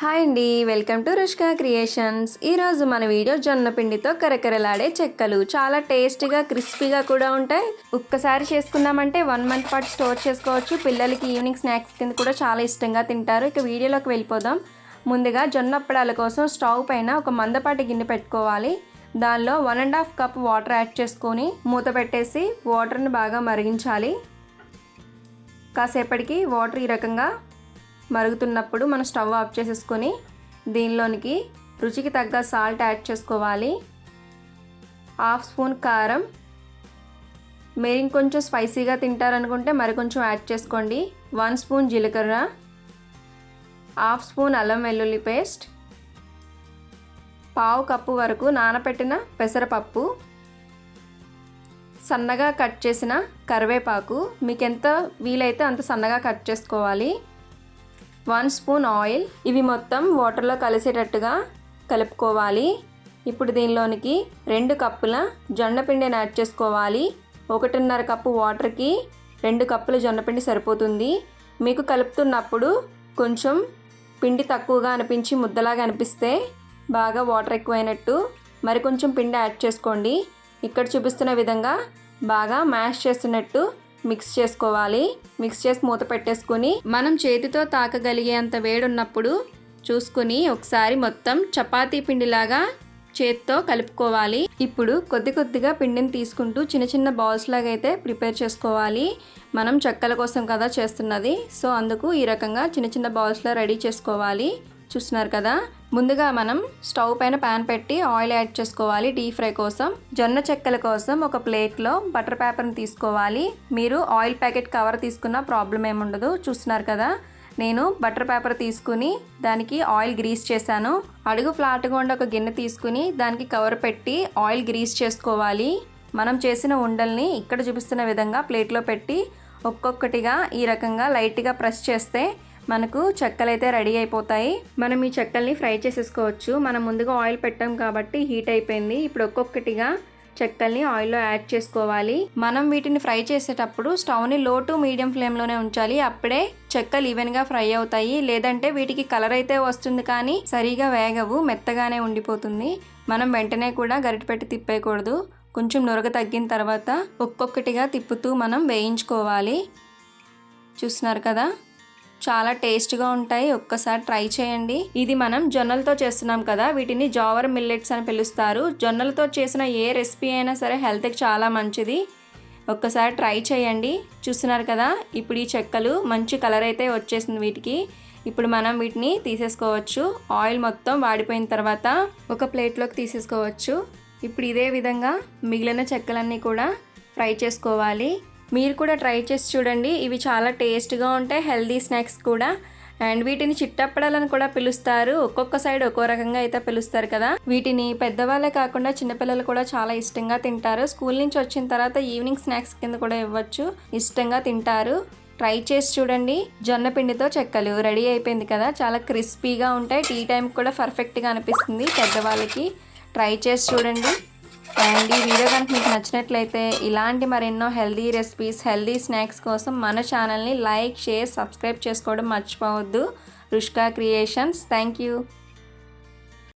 Hi అండి welcome to Rushka creations. ఈరోజు మన వీడియో జొన్న పిండితో కరకరలాడే చెక్కలు. చాలా టేస్టీగా క్రిస్పీగా కూడా ఉంటాయి. ఒక్కసారి చేసుకున్నామంటే వన్ మంత్ పాటు స్టోర్ చేసుకోవచ్చు. పిల్లలకి ఈవినింగ్ స్నాక్స్ కింద కూడా చాలా ఇష్టంగా తింటారు. ఇక వీడియోలోకి వెళ్ళిపోదాం. ముందుగా జొన్న అప్పడాల కోసం స్టవ్ పైన ఒక మందపాటి గిన్నె పెట్టుకోవాలి. దానిలో one and half cup water add చేసుకొని మూత పెట్టేసి వాటర్ని బాగా మరిగించాలి. కాసేపటికి వాటర్ ఈ రకంగా మరుగుతున్నప్పుడు మనం స్టవ్ ఆఫ్ చేసేసుకొని దీనిలోనికి రుచికి తగ్గ సాల్ట్ యాడ్ చేసుకోవాలి. హాఫ్ స్పూన్ కారం. మీరు ఇంకొంచెం స్పైసీగా తింటారనుకుంటే మరి కొంచెం యాడ్ చేసుకోండి. వన్ స్పూన్ జీలకర్ర. హాఫ్ స్పూన్ అల్లం వెల్లుల్లి పేస్ట్. పావు కప్పు వరకు నానబెట్టిన పెసరపప్పు. సన్నగా కట్ చేసిన కరివేపాకు. మీకు ఎంత వీలైతే అంత సన్నగా కట్ చేసుకోవాలి. One spoon oil. ఇవి మొత్తం వాటర్లో కలిసేటట్టుగా కలుపుకోవాలి. ఇప్పుడు దీనిలోనికి రెండు కప్పుల జొన్న పిండిని యాడ్ చేసుకోవాలి. ఒకటిన్నర కప్పు వాటర్కి రెండు కప్పుల జొన్నపిండి సరిపోతుంది. మీకు కలుపుతున్నప్పుడు కొంచెం పిండి తక్కువగా అనిపించి ముద్దలాగా అనిపిస్తే బాగా వాటర్ ఎక్కువైనట్టు మరి కొంచెం పిండి యాడ్ చేసుకోండి. ఇక్కడ చూపిస్తున్న విధంగా బాగా మ్యాష్ చేస్తున్నట్టు మిక్స్ చేసుకోవాలి. మిక్స్ చేసి మూత పెట్టేసుకొని మనం చేతితో తాకగలిగేంత వేడున్నప్పుడు చూసుకుని ఒకసారి మొత్తం చపాతీ పిండిలాగా చేత్తో కలుపుకోవాలి. ఇప్పుడు కొద్ది కొద్దిగా పిండిని తీసుకుంటూ చిన్న చిన్న బౌల్స్ లాగా అయితే ప్రిపేర్ చేసుకోవాలి. మనం చెక్కల కోసం కదా చేస్తున్నది. సో అందుకు ఈ రకంగా చిన్న చిన్న బౌల్స్లో రెడీ చేసుకోవాలి. చూస్తున్నారు కదా? ముందుగా మనం స్టవ్ పైన ప్యాన్ పెట్టి ఆయిల్ యాడ్ చేసుకోవాలి డీప్ ఫ్రై కోసం. జొన్న చెక్కల కోసం ఒక ప్లేట్లో బటర్ పేపర్ని తీసుకోవాలి. మీరు ఆయిల్ ప్యాకెట్ కవర్ తీసుకున్న ప్రాబ్లం ఏముండదు చూస్తున్నారు కదా? నేను బటర్ పేపర్ తీసుకుని దానికి ఆయిల్ గ్రీస్ చేశాను. అడుగు ఫ్లాట్గా ఉండే ఒక గిన్నె తీసుకుని దానికి కవర్ పెట్టి ఆయిల్ గ్రీస్ చేసుకోవాలి. మనం చేసిన ఉండల్ని ఇక్కడ చూపిస్తున్న విధంగా ప్లేట్లో పెట్టి ఒక్కొక్కటిగా ఈ రకంగా లైట్గా ప్రెస్ చేస్తే మనకు చెక్కలు అయితే రెడీ అయిపోతాయి. మనం ఈ చెక్కల్ని ఫ్రై చేసేసుకోవచ్చు. మనం ముందుగా ఆయిల్ పెట్టాం కాబట్టి హీట్ అయిపోయింది. ఇప్పుడు ఒక్కొక్కటిగా చెక్కల్ని ఆయిల్లో యాడ్ చేసుకోవాలి. మనం వీటిని ఫ్రై చేసేటప్పుడు స్టవ్ని లో టు మీడియం ఫ్లేమ్లోనే ఉంచాలి. అప్పుడే చెక్కలు ఈవెన్గా ఫ్రై అవుతాయి. లేదంటే వీటికి కలర్ అయితే వస్తుంది కానీ సరిగా వేగవు మెత్తగానే ఉండిపోతుంది. మనం వెంటనే కూడా గరిటపెట్టి తిప్పేయకూడదు. కొంచెం నురగ తగ్గిన తర్వాత ఒక్కొక్కటిగా తిప్పుతూ మనం వేయించుకోవాలి. చూస్తున్నారు కదా? చాలా టేస్ట్గా ఉంటాయి. ఒక్కసారి ట్రై చేయండి. ఇది మనం జొన్నలతో చేస్తున్నాం కదా వీటిని జావర్ మిల్లెట్స్ అని పిలుస్తారు. జొన్నలతో చేసిన ఏ రెసిపీ అయినా సరే హెల్త్కి చాలా మంచిది. ఒక్కసారి ట్రై చేయండి. చూస్తున్నారు కదా ఇప్పుడు ఈ చెక్కలు మంచి కలర్ అయితే వచ్చేసింది వీటికి. ఇప్పుడు మనం వీటిని తీసేసుకోవచ్చు. ఆయిల్ మొత్తం వాడిపోయిన తర్వాత ఒక ప్లేట్లోకి తీసేసుకోవచ్చు. ఇప్పుడు ఇదే విధంగా మిగిలిన చెక్కలన్నీ కూడా ఫ్రై చేసుకోవాలి. మీరు కూడా ట్రై చేసి చూడండి. ఇవి చాలా టేస్ట్గా ఉంటాయి హెల్దీ స్నాక్స్ కూడా. అండ్ వీటిని చిట్టప్పడాలని కూడా పిలుస్తారు. ఒక్కొక్క సైడ్ ఒక్కో రకంగా అయితే పిలుస్తారు కదా. వీటిని పెద్దవాళ్ళే కాకుండా చిన్నపిల్లలు కూడా చాలా ఇష్టంగా తింటారు. స్కూల్ నుంచి వచ్చిన తర్వాత ఈవినింగ్ స్నాక్స్ కింద కూడా ఇవ్వచ్చు. ఇష్టంగా తింటారు. ట్రై చేసి చూడండి. జొన్న పిండితో చెక్కలు రెడీ అయిపోయింది కదా. చాలా క్రిస్పీగా ఉంటాయి. టీ టైంకి కూడా పర్ఫెక్ట్గా అనిపిస్తుంది పెద్దవాళ్ళకి. ట్రై చేసి చూడండి. అండ్ ఈ వీడియో కనుక మీకు నచ్చినట్లయితే ఇలాంటి మరెన్నో హెల్దీ రెసిపీస్ హెల్దీ స్నాక్స్ కోసం మన ఛానల్ని లైక్ షేర్ సబ్స్క్రైబ్ చేసుకోవడం మర్చిపోవద్దు. రుష్కా క్రియేషన్స్. Thank you.